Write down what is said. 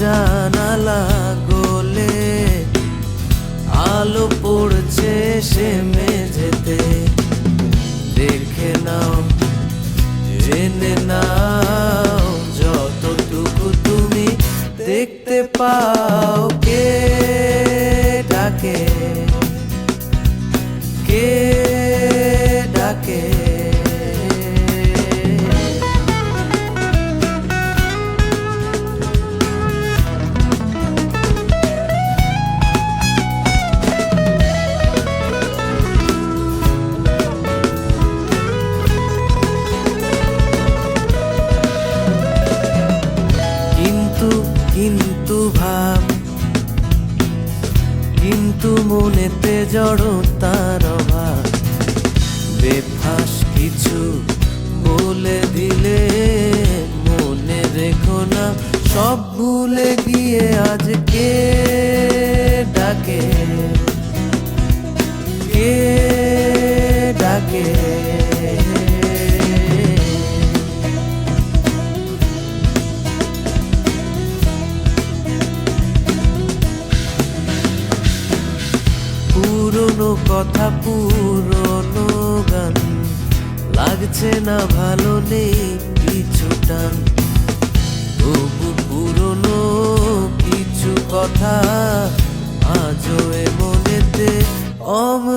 জানালা গোলে, আলো পড়ছে সে মেঝেতে। দেখে নাও, জেনে নাও, যতটুকু তুমি দেখতে পাও কে ডাকে। কিন্তু ভাব, কিন্তু মনেতে জড়তার অভাব। বেফাস কিছু বলে দিলে মনে রেখো না, সব ভুলে গিয়ে আজকে ডাকে? কে ডাকে? পুরনো কথা পুরনো গান। লাগছে না ভালো নেই কিছু টান। তবু পুরনো কিছু কথা আজও এ মনেতে অমৃত